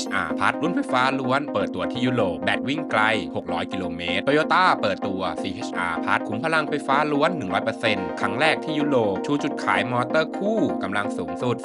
CHR พัดรุ่นไฟฟ้าล้วน เปิดตัวที่ยุโรปแบตวิ่งไกล 600 กิโลเมตร Toyota เปิดตัว CHR พัดขุมพลังไฟฟ้าล้วน 100%ครั้งแรกที่ยุโรปชูจุดขายมอเตอร์คู่กำลังสูงสุด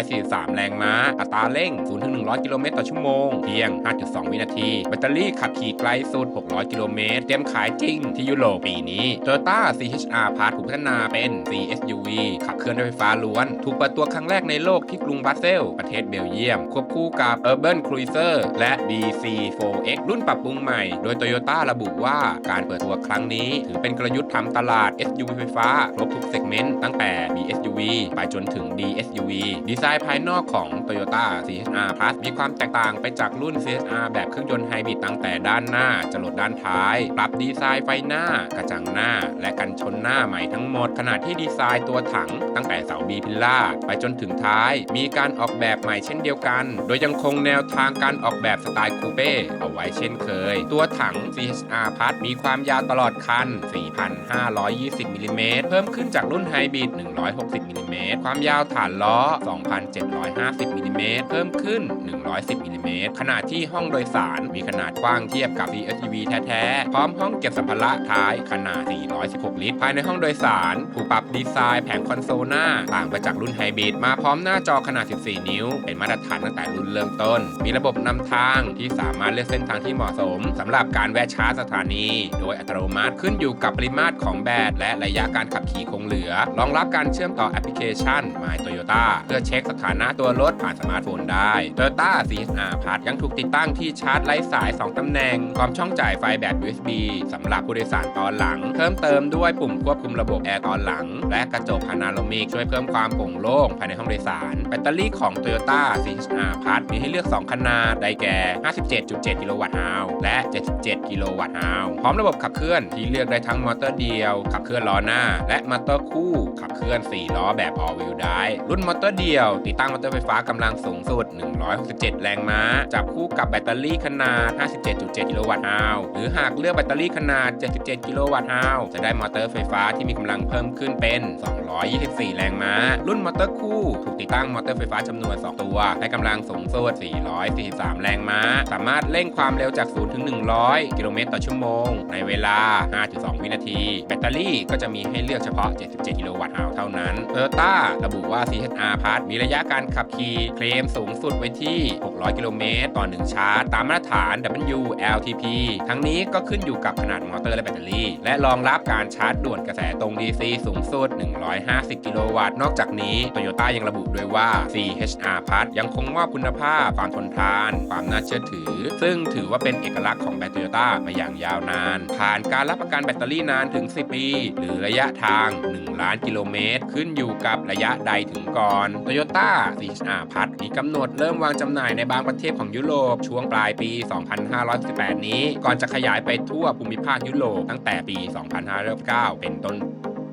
443 แรงม้า อัตราเร่ง 0-100 กิโลเมตรต่อชั่วโมง เพียง 5.2 วินาที แบตเตอรี่ขับขี่ไกลสุด 600 กิโลเมตร เตรียมขายจริงที่ยุโรปปีนี้ Toyota CHR พัดถูกพัฒนาเป็น CSUV ขับเคลื่อนด้วยไฟฟ้าล้วน ถูกเปิดตัวครั้งแรกในโลกที่กรุงบรัสเซลประเทศเบลเยียม ควบคู่กับ Urban Cruiser และ DC4X รุ่นปรับปรุงใหม่ โดย Toyota ระบุว่าการเปิดตัวครั้งนี้ ถือเป็นกลยุทธ์ทำตลาด SUV ไฟฟ้า ครบทุกเซกเมนต์ตั้งแต่ BSUV ไปจนถึง DSUV ดีไซน์ภายนอกของ Toyota CHR Plus มีความแตกต่างไปจากรุ่น CHR แบบเครื่องยนต์ไฮบริดตั้งแต่ด้านหน้าจรดด้านท้าย ปรับดีไซน์ไฟหน้ากระจังหน้า และกันชนหน้าใหม่ทั้งหมด ขณะที่ดีไซน์ตัวถังตั้งแต่เสา B พิลล่าไปจนถึงท้าย มีการออกแบบใหม่เช่นเดียวกัน โดยยังคงแนวทางการออกแบบสไตล์คูเป้เอาไว้เช่นเคย ตัวถัง CHR พัดมีความยาวตลอดคัน 4,520มิลลิเมตรเพิ่มขึ้นจากรุ่นไฮบริด160มิลลิเมตรความยาวฐานล้อ 2,750มิลลิเมตรเพิ่มขึ้น 110มิลลิเมตรขณะที่ห้องโดยสารมีขนาดกว้างเทียบกับ CSUV แท้ๆ พร้อมห้องเก็บสัมภาระท้ายขนาด 416 ลิตร ภายในห้องโดยสารถูกปรับดีไซน์แผงคอนโซลหน้า ต่างไปจากรุ่นไฮบริดมาพร้อมหน้าจอขนาด 14 นิ้ว เป็นมาตรฐานตั้งแต่รุ่นเริ่มต้นมีระบบนำทางที่สามารถเลือกเส้นทางที่เหมาะสมสำหรับการแวะชาร์จสถานี โดยอัตโนมัติขึ้นอยู่กับปริมาตรของแบตและระยะการขับขี่คงเหลือ รองรับการเชื่อมต่อแอปพลิเคชัน My Toyota เพื่อเช็คสถานะตัวรถผ่านสมาร์ทโฟนได้ Toyota CHR Plus ยังถูกติดตั้งที่ชาร์จไร้สาย 2ตำแหน่งพร้อมช่องจ่ายไฟแบบ USB สำหรับผู้โดยสารตอนหลัง เพิ่มเติมด้วยปุ่มควบคุมระบบแอร์ตอนหลัง และกระจกพานาโรมิกช่วยเพิ่มความโปร่งโล่งภายในห้องโดยสาร แบตเตอรี่ของ Toyota CHR Plus มีให้เลือก 2ขนาดได้แก่ 57.7 กิโลวัตต์ฮาวและ 77 กิโลวัตต์ฮาวพร้อมระบบขับเคลื่อนที่เลือกได้ทั้งมอเตอร์เดียว ขับเคลื่อนล้อหน้า และมอเตอร์คู่ ขับเคลื่อน 4 ล้อแบบ all wheel drive รุ่นมอเตอร์เดียว ติดตั้งมอเตอร์ไฟฟ้ากำลังสูงสุด 167 แรงม้า จับคู่กับแบตเตอรี่ขนาด 57.7 กิโลวัตต์ฮาวหรือหากเลือกแบตเตอรี่ขนาด 77 กิโลวัตต์ฮาวจะได้มอเตอร์ไฟฟ้าที่มีกำลังเพิ่มขึ้นเป็น 224 แรงม้า รุ่นมอเตอร์คู่ ถูกติดตั้งมอเตอร์ไฟฟ้าจำนวน 2 ตัวให้กำลังสูงสุด443 แรงม้า สามารถเร่งความเร็วจาก 0 ถึง 100 กิโลเมตรต่อชั่วโมง ในเวลา 5.2 วินาที แบตเตอรี่ก็จะมีให้เลือกเฉพาะ 77 กิโลวัตต์ฮาวเท่านั้น Toyota ระบุว่า CHR Plus มีระยะการขับขี่เคลมสูงสุดไว้ที่ 600 กิโลเมตรต่อ 1 ชาร์จ ตามมาตรฐาน WLTP ทั้งนี้ก็ขึ้นอยู่กับขนาดมอเตอร์และแบตเตอรี่ และรองรับการชาร์จด่วนกระแสตรง DC สูงสุด 150 กิโลวัตต์ นอกจากนี้ Toyota ยังระบุด้วยว่า CHR Plus ยังคงมอบคุณภาพความทนทาน ความน่าเชื่อถือ ซึ่งถือว่าเป็นเอกลักษณ์ของแบตโตโยต้ามาอย่างยาวนาน ผ่านการรับประกันแบตเตอรี่นานถึง 10 ปี หรือระยะทาง 1 ล้านกิโลเมตร ขึ้นอยู่กับระยะใดถึงก่อน Toyota CHR Plus มีกำหนดเริ่มวางจำหน่ายในบางประเทศของยุโรปช่วงปลายปี 2518 นี้ ก่อนจะขยายไปทั่วภูมิภาคยุโรปตั้งแต่ปี 2509 เป็นต้น